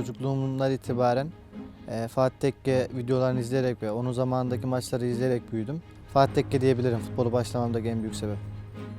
çocukluğumdan itibaren e, Fatih Tekke videolarını izleyerek ve onun zamanındaki maçları izleyerek büyüdüm. Fatih Tekke diyebilirim futbolu başlamamdaki en büyük sebep.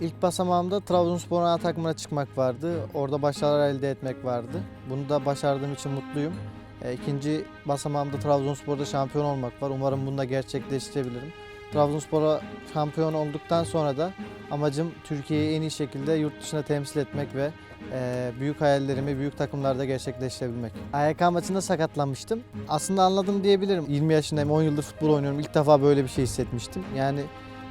İlk basamağımda Trabzonspor ana takımına çıkmak vardı. Orada başarılar elde etmek vardı. Bunu da başardığım için mutluyum. E, İkinci basamağımda Trabzonspor'da şampiyon olmak var. Umarım bunu da gerçekleştirebilirim. Trabzonspor'a şampiyon olduktan sonra da amacım Türkiye'yi en iyi şekilde yurt dışına temsil etmek ve e, büyük hayallerimi büyük takımlarda gerçekleştirebilmek. AYK maçında sakatlanmıştım. Aslında anladım diyebilirim. 20 yaşındayım, 10 yıldır futbol oynuyorum. İlk defa böyle bir şey hissetmiştim. Yani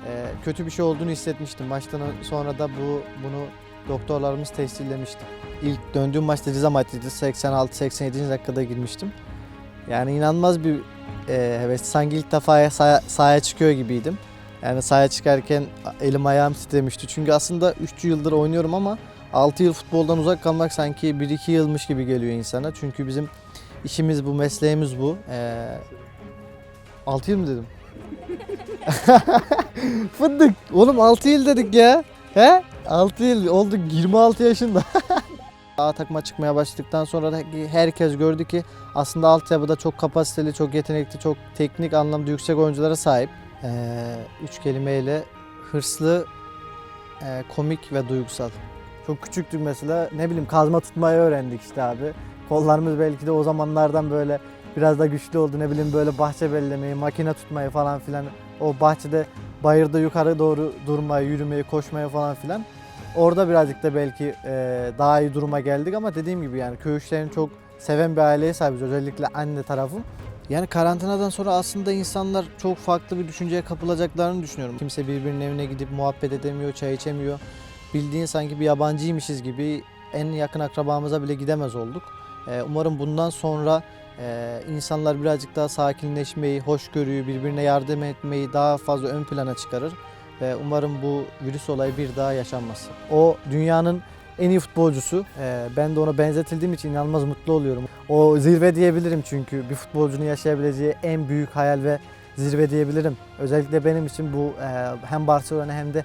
e, kötü bir şey olduğunu hissetmiştim. Maçtan sonra da bu bunu doktorlarımız tescillemişti. İlk döndüğüm maçta Rize maçıydı. 86-87. dakikada girmiştim. Yani inanılmaz bir e, heves. Sanki ilk defa sahaya, sahaya çıkıyor gibiydim. Yani sahaya çıkarken elim ayağım titremişti. Çünkü aslında 3 yıldır oynuyorum ama 6 yıl futboldan uzak kalmak sanki 1-2 yılmış gibi geliyor insana. Çünkü bizim işimiz bu, mesleğimiz bu. Ee, 6 yıl mı dedim? Fındık. Oğlum 6 yıl dedik ya. He? 6 yıl olduk 26 yaşında. A takıma çıkmaya başladıktan sonra herkes gördü ki aslında altyapıda çok kapasiteli, çok yetenekli, çok teknik anlamda yüksek oyunculara sahip. Ee, üç kelimeyle hırslı, e, komik ve duygusal. Çok küçüktük mesela ne bileyim kazma tutmayı öğrendik işte abi. Kollarımız belki de o zamanlardan böyle biraz da güçlü oldu ne bileyim böyle bahçe bellemeyi, makine tutmayı falan filan. O bahçede bayırda yukarı doğru durmayı, yürümeyi, koşmayı falan filan. Orada birazcık da belki e, daha iyi duruma geldik ama dediğim gibi yani köy işlerini çok seven bir aileye sahibiz özellikle anne tarafım. Yani karantinadan sonra aslında insanlar çok farklı bir düşünceye kapılacaklarını düşünüyorum. Kimse birbirinin evine gidip muhabbet edemiyor, çay içemiyor. Bildiğin sanki bir yabancıymışız gibi en yakın akrabamıza bile gidemez olduk. Ee, umarım bundan sonra e, insanlar birazcık daha sakinleşmeyi, hoşgörüyü, birbirine yardım etmeyi daha fazla ön plana çıkarır. Ve umarım bu virüs olayı bir daha yaşanmaz. O dünyanın en iyi futbolcusu. Ee, ben de ona benzetildiğim için inanılmaz mutlu oluyorum. O zirve diyebilirim çünkü bir futbolcunun yaşayabileceği en büyük hayal ve zirve diyebilirim. Özellikle benim için bu e, hem Barcelona hem de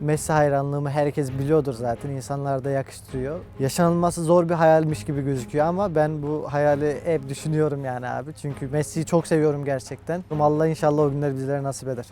Messi hayranlığımı herkes biliyordur zaten. İnsanlar da yakıştırıyor. Yaşanılması zor bir hayalmiş gibi gözüküyor ama ben bu hayali hep düşünüyorum yani abi. Çünkü Messi'yi çok seviyorum gerçekten. Allah inşallah o günler bizlere nasip eder.